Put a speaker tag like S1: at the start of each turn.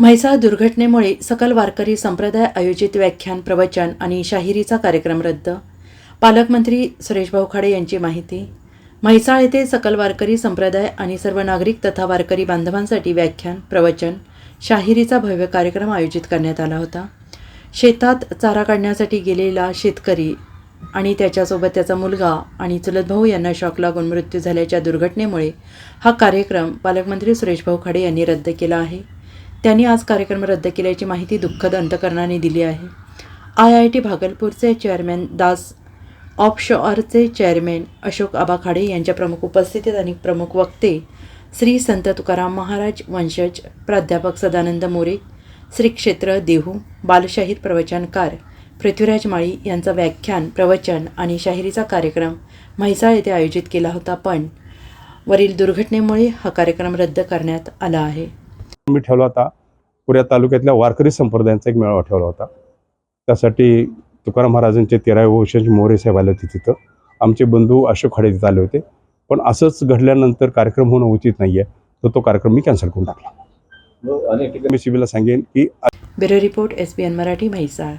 S1: म्हैसाळ दुर्घटनेमुळे सकल वारकरी संप्रदाय आयोजित व्याख्यान प्रवचन आणि शाहिरीचा कार्यक्रम रद्द. पालकमंत्री सुरेशभाऊ खाडे यांची माहिती. म्हैसाळ येथे सकल वारकरी संप्रदाय आणि सर्व नागरिक तथा वारकरी बांधवांसाठी व्याख्यान प्रवचन शाहिरीचा भव्य कार्यक्रम आयोजित करण्यात आला होता. शेतात चारा काढण्यासाठी गेलेला शेतकरी आणि त्याच्यासोबत त्याचा मुलगा आणि चुलत भाऊ यांना शॉक लागून मृत्यू झाल्याच्या दुर्घटनेमुळे हा कार्यक्रम पालकमंत्री सुरेशभाऊ खाडे यांनी रद्द केला आहे. त्यांनी आज कार्यक्रम रद्द केल्याची माहिती दुःखद अंतकरणाने दिली आहे. आय आय टी भागलपूरचे चेअरमॅन दास ऑफशॉअरचे चेअरमॅन अशोक आबा खाडे यांच्या प्रमुख उपस्थितीत आणि प्रमुख वक्ते श्री संत तुकाराम महाराज वंशज प्राध्यापक सदानंद मोरे श्री क्षेत्र देहू बालशाहीर प्रवचनकार पृथ्वीराज माळी यांचा व्याख्यान प्रवचन आणि शाहिरीचा कार्यक्रम म्हैसाळ येथे आयोजित केला होता. पण वरील दुर्घटनेमुळे हा कार्यक्रम रद्द करण्यात आला आहे.
S2: मी ठेवला होता. पुऱ्या तालुक्यातल्या वारकरी संप्रदायांचा एक मेळावा ठेवला होता. त्यासाठी तुकाराम महाराजांचे तेरावे वंशज मोरे साहेब आले होते तिथं. आमचे बंधू अशोक खाडे तिथं आले होते. पण असंच घडल्यानंतर कार्यक्रम होणं उचित नाही आहे तर तो कार्यक्रम मी कॅन्सल करून टाकला.
S3: अनेक ठिकाणी
S2: मी सिबीला सांगेन की
S1: bureau report S B N Marathi Mhaisal.